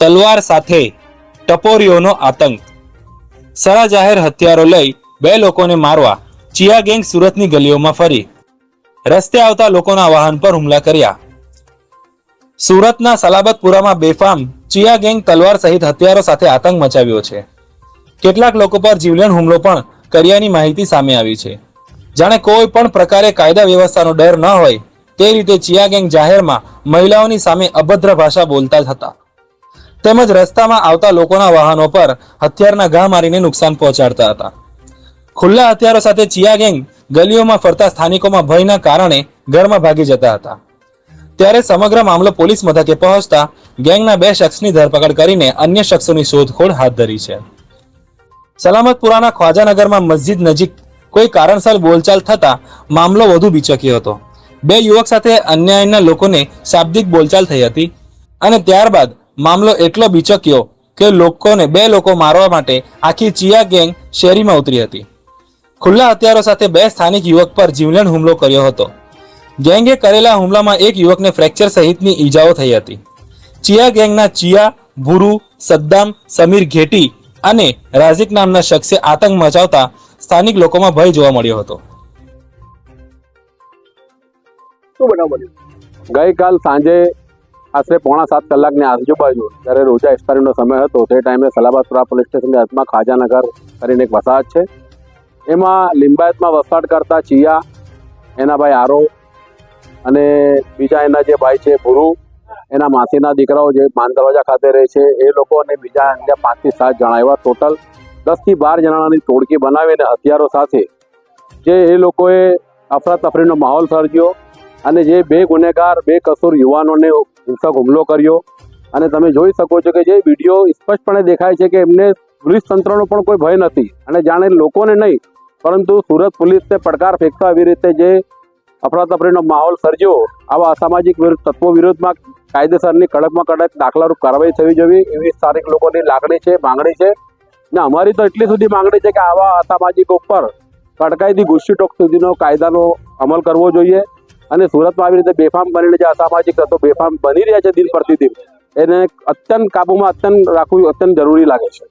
તલવાર સાથે ટપોરીઓનો આતંક. સરા જાહેર હથિયારો લઈ બે લોકોને મારવા ચિયા ગેંગ સુરતની ગલીઓમાં ફરી. રસ્તે આવતા લોકોના વાહન પર હુમલા કર્યા. સુરતના સલાબતપુરામાં બેફામ ચિયા ગેંગ તલવાર સહિત હથિયારો સાથે આતંક મચાવ્યો છે. કેટલાક લોકો પર જીવલેણ હુમલો પણ કર્યાની માહિતી સામે આવી છે. જાણે કોઈ પણ પ્રકારે કાયદા વ્યવસ્થાનો ડર ન હોય તે રીતે ચિયા ગેંગ જાહેરમાં મહિલાઓની સામે અભદ્ર ભાષા બોલતા હતા. તેમજ રસ્તામાં આવતા લોકોના વાહનો પર હથિયારના ઘા મારીને નુકસાન પહોંચાડતા હતા. ખુલ્લા હથિયારો સાથે ચિયા ગેંગ ગલીઓમાં ફરતા સ્થાનિકોમાં ભયના કારણે ઘરમાં ભાગી જતા હતા. ત્યારે સમગ્ર મામલો પોલીસ મથકે પહોંચતા ગેંગના બે શખ્સની ધરપકડ કરીને અન્ય શખ્સોની શોધખોળ હાથ ધરી છે. સલામતપુરાના ખ્વાજાનગરમાં મસ્જિદ નજીક કોઈ કારણસર બોલચાલ થતા મામલો વધુ બીચક્યો હતો. બે યુવક સાથે અન્યાયના લોકોને શાબ્દિક બોલચાલ થઈ હતી અને ત્યારબાદ મામલો એટલો બીચક્યો કે લોકોને બે લોકો મારવા માટે આખી ચિયા ગેંગ શેરીમાં ઉતરી હતી. ખુલ્લા હથિયારો સાથે બે સ્થાનિક યુવક પર જીવલેણ હુમલો કર્યો હતો. ગેંગે કરેલા હુમલામાં એક યુવકને ફ્રેક્ચર સહિતની ઈજાઓ થઈ હતી. ચિયા ગેંગના ચિયા, ભુરુ, સદ્દામ, સમીર ઘેટી અને રાઝિક નામના શખ્સે આતંક મચાવતા સ્થાનિક લોકોમાં ભય જોવા મળ્યો હતો. ગઈકાલ સાંજે આશરે પોણા સાત કલાકની આજુબાજુ જ્યારે રોજા ઇફતારીનો સમય હતો, તે ટાઈમે સલાબાદપુરા પોલીસ સ્ટેશનની હાથમાં ખાજાનગર કરીને એક વસાહત છે. એમાં લિંબાયતમાં વસવાટ કરતા ચિયા, એના ભાઈ આરો અને બીજા એના જે ભાઈ છે ભુરુ, એના માસીના દીકરાઓ જે માન દરવાજા ખાતે રહે છે, એ લોકો અને બીજા અન્ય પાંચથી સાત જણા એવા ટોટલ દસથી બાર જણાની ટોળકી બનાવીને હથિયારો સાથે જે એ લોકોએ અફરાતફરીનો માહોલ સર્જ્યો. અને જે બે ગુનેગાર, બે કસૂર યુવાનોને હિંસક હુમલો કર્યો. અને તમે જોઈ શકો છો કે જે વીડિયો સ્પષ્ટપણે દેખાય છે કે એમને પોલીસ તંત્રનો પણ કોઈ ભય નથી. અને જાણે લોકોને નહીં, પરંતુ સુરત પોલીસને પડકાર ફેંકતા આવી રીતે જે અફરાતફરીનો માહોલ સર્જ્યો, આવા અસામાજિક વિરુદ્ધ તત્વો વિરુદ્ધમાં કાયદેસરની કડકમાં કડક દાખલારૂપ કાર્યવાહી થવી જોઈએ, એવી સ્થાનિક લોકોની લાગણી છે, માંગણી છે. ને અમારી તો એટલી સુધી માંગણી છે કે આવા અસામાજિક ઉપર કડકાઈથી ગુસ્સી ટોક સુધીનો કાયદાનો અમલ કરવો જોઈએ. અને સુરતમાં આવી રીતે બેફામ બનીને જે અસામાજિક તત્વો બેફામ બની રહ્યા છે દિન પ્રતિદિન, એને અત્યંત કાબુમાં અત્યંત રાખવું અત્યંત જરૂરી લાગે છે.